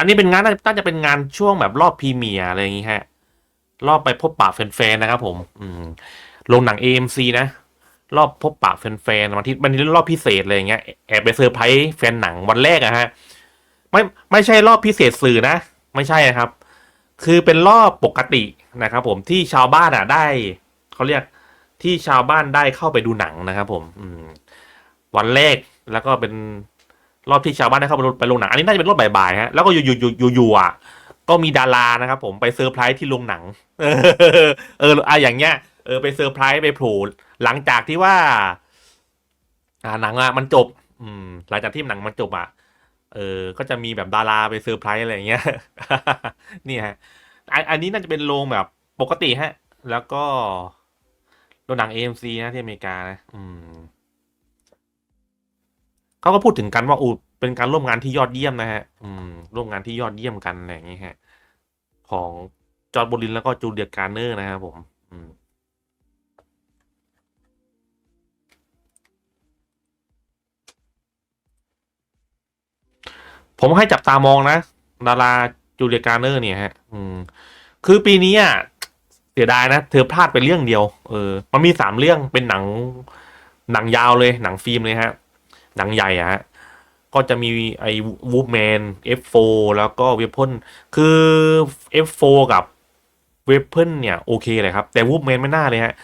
อันนี้เป็นงานน่าจะเป็นงานช่วงแบบรอบพรีเมียร์อะไรอย่างงี้ฮะ รอบไปพบปะแฟนๆนะครับ ผม อืมลงหนัง AMC นะ รอบพบปะแฟนๆวันที่มันรอบพิเศษอะไรอย่างเงี้ยแอบไปเซอร์ไพรส์แฟนหนังวันแรกอะฮะ ไม่ไม่ใช่รอบพิเศษสื่อนะ ไม่ใช่นะครับ คือเป็นรอบปกตินะครับผมที่ชาวบ้านอะได้เขาเรียกที่ชาวบ้านได้เข้าไปดูหนังนะครับผม อืมวันแรกแล้วก็เป็น รอบที่ชาวบ้านได้เข้าไปไปโรงหนัง อันนี้น่าจะเป็นรอบบ่ายๆฮะแล้วก็อยู่อยู่อยู่อยู่อยู่อะก็มีดารานะครับผมไปเซอร์ไพรส์ที่โรงหนัง เอออะอย่างเงี้ยเออไปเซอร์ไพรส์ไปโผล่หลังจากที่ว่า อ่าหนังอะมันจบ อืม หลังจากที่หนังมันจบอะเออ ก็จะมีแบบดาราไปเซอร์ไพรส์อะไรอย่างเงี้ยนี่ฮะอันอันนี้น่าจะเป็นโรงแบบปกติฮะ แล้วก็โรงหนัง AMC นะที่อเมริกานะ อืม เขาก็พูดถึงกันว่าอูเป็นการร่วมงานที่ยอดเยี่ยมนะฮะ อืม ร่วมงานที่ยอดเยี่ยมกันอะไรอย่างเงี้ยฮะ ของจอร์ดโบลินแล้วก็จูเลียการ์เนอร์นะครับผม อืมผมให้จับตามองนะ ดาราจูเลียการ์เนอร์เนี่ยฮะ อืม คือปีนี้อะเสียดายนะ เธอพลาดไปเรื่องเดียว เออ มันมีสามเรื่องเป็นหนัง หนังยาวเลย หนังฟิล์มเลยฮะ หนังใหญ่อะฮะก็จะมีไอ้วูฟแมน F4 แล้วก็เว p พ n คือ F4 กับเว p พ n เนี่ย โอเคเลยครับ แต่วูฟแมนไม่น่าเลยฮะ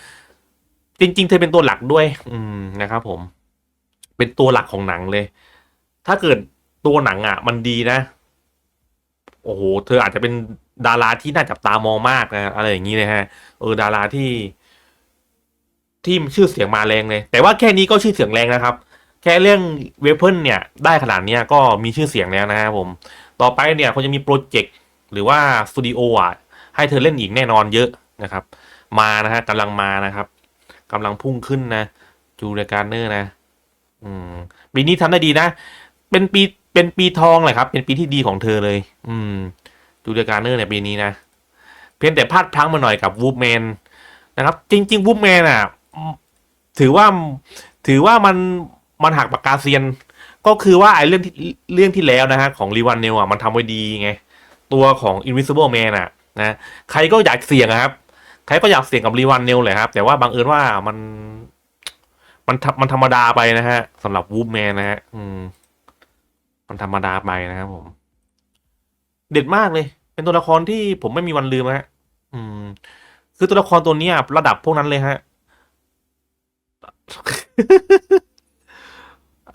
จริง ๆ เธอเป็นตัวหลักด้วย อืมนะครับผม เป็นตัวหลักของหนังเลย ถ้าเกิดตัวหนังอะ มันดีนะ โอ้โห เธออาจจะเป็นดาราที่น่าจับตามองมากนะอะไรอย่างนี้เลยฮะ เออ ดาราที่ ที่ชื่อเสียงมาแรงเลย แต่ว่าแค่นี้ก็ชื่อเสียงแรงนะครับ ค่เรื่องเวเพิลเนี่ยได้ขนาดนี้ก็มีชื่อเสียงแล้วนะครับผม ต่อไปเนี่ยเขาจะมีโปรเจกต์หรือว่าสตูดิโออะให้เธอเล่นอีกแน่นอนเยอะนะครับ มานะฮะกำลังมานะครับกำลังพุ่งขึ้นนะจูเลียการ์เนอร์นะ อืมปีนี้ทำได้ดีนะ เป็นปีเป็นปีทองเลยครับ เป็นปีที่ดีของเธอเลย อืมจูเลียการ์เนอร์เนี่ยปีนี้นะ เพียงแต่พลาดพลั้งมาหน่อยกับวูฟแมนนะครับ จริง ๆวูฟแมนอะ ถือว่าถือว่ามัน มันหักปากกาเซียน ก็คือว่าไอ้เรื่องที่เรื่องที่แล้วนะฮะของรีวันเนลอะมันทำไว้ดีไง ตัวของ Invisible Man อะนะใครก็อยากเสี่ยงครับ ใครก็อยากเสี่ยงกับรีวันเนลเลยครับ แต่ว่าบังเอิญว่ามันมันทำมันธรรมดาไปนะฮะสำหรับวูฟแมนนะฮะอืม มันธรรมดาไปนะครับผม เด็ดมากเลย เป็นตัวละครที่ผมไม่มีวันลืมฮะอืม คือตัวละครตัวนี้ระดับพวกนั้นเลยฮะ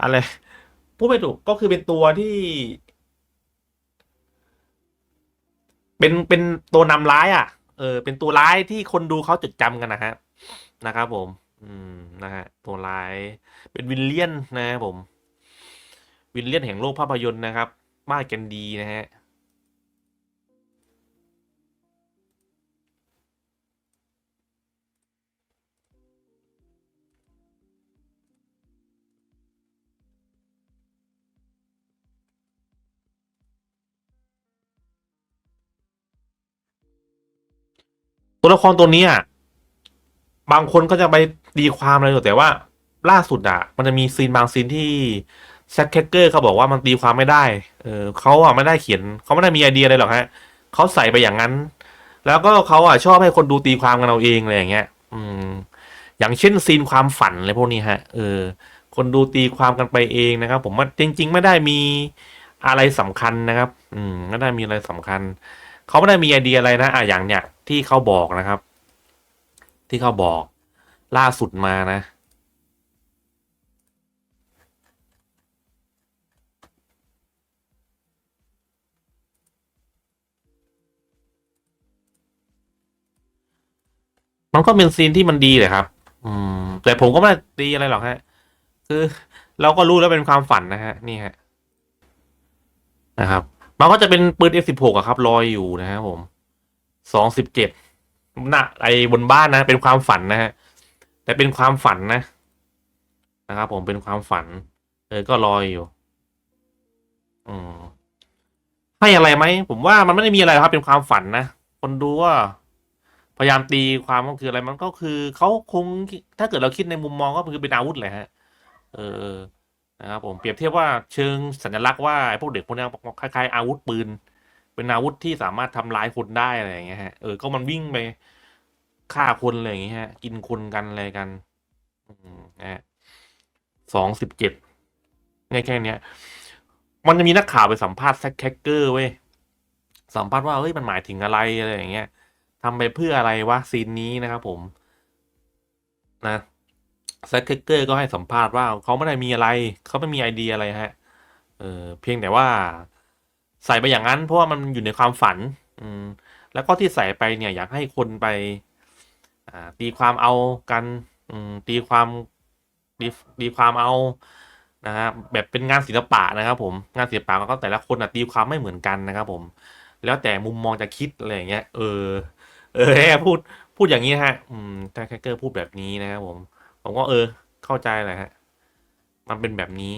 อะไรพูดไม่ถูกก็คือเป็นตัวที่ เป็นเป็นตัวนำร้าย อะ เออ เป็นตัวร้ายที่คนดูเขาจดจำกันนะฮะนะครับผม อืมนะฮะตัวร้าย เป็นวินเลียนนะครับผม วินเลียนแห่งโลกภาพยนตร์นะครับบ้านกันดีนะฮะ ตัวละครตัวนี้อะบางคนก็จะไปตีความอะไรอยู่แต่ว่า ล่าสุดอะ มันจะมีซีนบางซีนที่แซคเคเกอร์เขาบอกว่ามันตีความไม่ได้ เออเขาอะไม่ได้เขียนเขาไม่ได้มีไอเดียอะไรหรอกฮะเขาใส่ไปอย่างนั้น แล้วก็เขาอะชอบให้คนดูตีความกันเอาเองอะไรอย่างเงี้ย อืม อย่างเช่นซีนความฝันอะไรพวกนี้ฮะ เออ คนดูตีความกันไปเองนะครับ ผมว่าจริง ๆ ไม่ได้มีอะไรสำคัญนะครับ อืมไม่ได้มีอะไรสำคัญ เขาไม่ได้มีไอเดียอะไรนะอะอย่างเนี้ยที่เขาบอกนะครับ ที่เขาบอกล่าสุดมานะ มันก็เป็นซีนที่มันดีเลยครับ อืม แต่ผมก็ไม่ได้ดีอะไรหรอกฮะ คือ เราก็รู้แล้วเป็นความฝันนะฮะ นี่ฮะ นะครับ มันก็จะเป็นปืน F16 อะครับลอยอยู่นะครับผมสองสิบเจ็ดหน้าไอ้บนบ้านนะ เป็นความฝันนะฮะแต่เป็นความฝันนะนะครับผมเป็นความฝันเออก็ลอยอยู่อืมให้อะไรไหมผมว่ามันไม่ได้มีอะไรครับ เป็นความฝันนะคนดูว่า พยายามตีความก็คืออะไรมันก็คือเขาคงถ้าเกิดเราคิดในมุมมองก็คือเป็นอาวุธแหละฮะ เออ นะครับผมเปรียบเทียบว่าเชิงสัญลักษณ์ว่าไอ้พวกเด็กพวกนี้คล้ายๆอาวุธปืน เป็นอาวุธที่สามารถทำร้ายคนได้อะไรอย่างเงี้ยฮะเออก็มันวิ่งไปฆ่าคนอะไรอย่างเงี้ยฮะกินคนกันอะไรกันอืมนะฮะสองสิบเจ็ดเนี่ยแค่เนี้ย มันจะมีนักข่าวไปสัมภาษณ์แซคแคคเกอร์เว้ยสัมภาษณ์ว่าเฮ้ยมันหมายถึงอะไรอะไรอย่างเงี้ยทำไปเพื่ออะไรวะซีนนี้นะครับผม นะ แซคเคเกอร์ก็ให้สัมภาษณ์ว่าเขาไม่ได้มีอะไร เขาไม่มีไอเดียอะไรฮะ เออเพียงแต่ว่าใส่ไปอย่างนั้น เพราะว่ามันอยู่ในความฝัน อืม แล้วก็ที่ใส่ไปเนี่ยอยากให้คนไป อ่า ตีความเอากัน อืม ตีความตีตีความเอา นะฮะแบบเป็นงานศิลปะนะครับ ผม งานศิลปะก็แต่ละคนอะตีความไม่เหมือนกันนะครับ ผม แล้วแต่มุมมองจะคิดอะไรอย่างเงี้ย เออ เออพูด พูดอย่างนี้ฮะ อืมแท็กแคเกอร์พูดแบบนี้นะครับผม ผมก็เออเข้าใจแหละฮะ มันเป็นแบบนี้